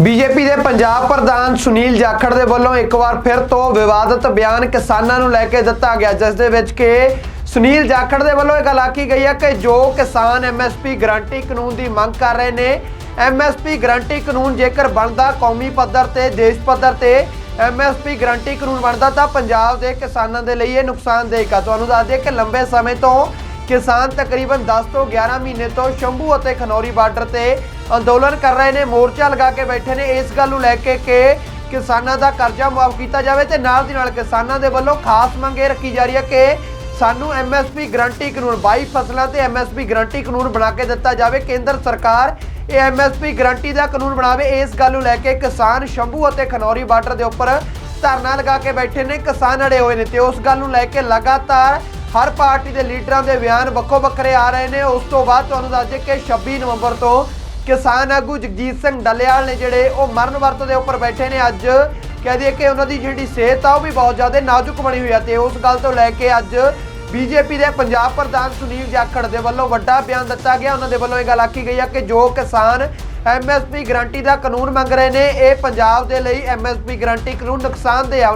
BJP ਦੇ ਪੰਜਾਬ ਪ੍ਰਧਾਨ ਸੁਨੀਲ ਜਾਖੜ ਦੇ ਵੱਲੋਂ ਇੱਕ ਵਾਰ ਫਿਰ ਤੋਂ ਵਿਵਾਦਤ ਬਿਆਨ ਕਿਸਾਨਾਂ ਨੂੰ ਲੈ ਕੇ ਦਿੱਤਾ ਗਿਆ, ਜਿਸ ਦੇ ਵਿੱਚ ਕਿ ਸੁਨੀਲ ਜਾਖੜ ਦੇ ਵੱਲੋਂ ਇਹ ਗੱਲ ਆਖੀ ਗਈ ਹੈ ਕਿ ਜੋ ਕਿਸਾਨ ਐਮਐਸਪੀ ਗਰੰਟੀ ਕਾਨੂੰਨ ਦੀ ਮੰਗ ਕਰ ਰਹੇ ਨੇ, ਐਮਐਸਪੀ ਗਰੰਟੀ ਕਾਨੂੰਨ ਜੇਕਰ ਬਣਦਾ ਕੌਮੀ ਪੱਧਰ ਤੇ, ਦੇਸ਼ ਪੱਧਰ ਤੇ ਐਮਐਸਪੀ ਗਰੰਟੀ ਕਾਨੂੰਨ ਬਣਦਾ ਤਾਂ ਪੰਜਾਬ ਦੇ ਕਿਸਾਨਾਂ ਦੇ ਲਈ ਇਹ ਨੁਕਸਾਨਦੇਹ ਹੈ ਤੁਹਾਨੂੰ ਦੱਸ ਦਈਏ ਕਿ ਲੰਬੇ ਸਮੇਂ ਤੋਂ ਕਿਸਾਨ ਤਕਰੀਬਨ 10 ਤੋਂ 11 ਮਹੀਨੇ ਤੋਂ ਸ਼ੰਭੂ ਅਤੇ ਖਨੌਰੀ ਬਾਰਡਰ ਤੇ ਅੰਦੋਲਨ ਕਰ ਰਹੇ ਨੇ, ਮੋਰਚਾ ਲਗਾ ਕੇ ਬੈਠੇ ਨੇ। ਇਸ ਗੱਲ ਨੂੰ ਲੈ ਕੇ ਕਿ ਕਿਸਾਨਾਂ ਦਾ ਕਰਜ਼ਾ ਮੁਆਫ ਕੀਤਾ ਜਾਵੇ ਤੇ ਨਾਲ ਦੀ ਨਾਲ ਕਿਸਾਨਾਂ ਦੇ ਵੱਲੋਂ ਖਾਸ ਮੰਗ ਇਹ ਰੱਖੀ ਜਾ ਰਹੀ ਹੈ ਕਿ ਸਾਨੂੰ ਐਮਐਸਪੀ ਗਰੰਟੀ ਕਾਨੂੰਨ 22 ਫਸਲਾਂ ਤੇ ਐਮਐਸਪੀ ਗਰੰਟੀ ਕਾਨੂੰਨ ਬਣਾ ਕੇ ਦਿੱਤਾ ਜਾਵੇ। ਕੇਂਦਰ ਸਰਕਾਰ ਇਹ ਐਮਐਸਪੀ ਗਰੰਟੀ ਦਾ ਕਾਨੂੰਨ ਬਣਾਵੇ। ਇਸ ਗੱਲ ਨੂੰ ਲੈ ਕੇ ਕਿਸਾਨ ਸ਼ੰਭੂ ਅਤੇ ਖਨੌਰੀ ਬਾਰਡਰ ਦੇ ਉੱਪਰ ਧਰਨਾ ਲਗਾ ਕੇ ਬੈਠੇ ਨੇ। ਕਿਸਾਨ ਅੜੇ ਹੋਏ ਨੇ ਤੇ ਉਸ ਗੱਲ ਨੂੰ ਲੈ ਕੇ ਲਗਾਤਾਰ ਹਰ ਪਾਰਟੀ ਦੇ ਲੀਡਰਾਂ ਦੇ ਬਿਆਨ ਵੱਖੋ ਵੱਖਰੇ ਆ ਰਹੇ ਨੇ। ਉਸ ਤੋਂ ਬਾਅਦ ਤੁਹਾਨੂੰ ਦੱਸ ਦਈਏ ਕਿ 26 ਨਵੰਬਰ ਤੋਂ ਕਿਸਾਨ ਆਗੂ ਜਗਜੀਤ ਸਿੰਘ ਡੱਲੇਵਾਲ ਨੇ ਜਿਹੜੇ ਉਹ ਮਰਨ ਵਰਤ ਦੇ ਉੱਪਰ ਬੈਠੇ ਨੇ। ਅੱਜ ਕਹਿ ਦਈਏ ਕਿ ਉਹਨਾਂ ਦੀ ਜਿਹੜੀ ਸਿਹਤ ਆ, ਉਹ ਵੀ ਬਹੁਤ ਜ਼ਿਆਦਾ ਨਾਜ਼ੁਕ ਬਣੀ ਹੋਈ ਆ ਤੇ ਉਸ ਗੱਲ ਤੋਂ ਲੈ ਕੇ ਅੱਜ ਬੀਜੇਪੀ ਦੇ ਪੰਜਾਬ ਪ੍ਰਧਾਨ ਸੁਨੀਲ ਜਾਖੜ ਦੇ ਵੱਲੋਂ ਵੱਡਾ ਬਿਆਨ ਦਿੱਤਾ ਗਿਆ। ਉਹਨਾਂ ਦੇ ਵੱਲੋਂ ਇਹ ਗੱਲ ਆਖੀ ਗਈ ਆ ਕਿ ਜੋ ਕਿਸਾਨ ਐਮਐਸਪੀ ਗਰੰਟੀ ਦਾ ਕਾਨੂੰਨ ਮੰਗ ਰਹੇ ਨੇ, ਇਹ ਪੰਜਾਬ ਦੇ ਲਈ ਐਮਐਸਪੀ ਗਰੰਟੀ ਕਾਨੂੰਨ ਨੁਕਸਾਨਦੇਹ ਆ।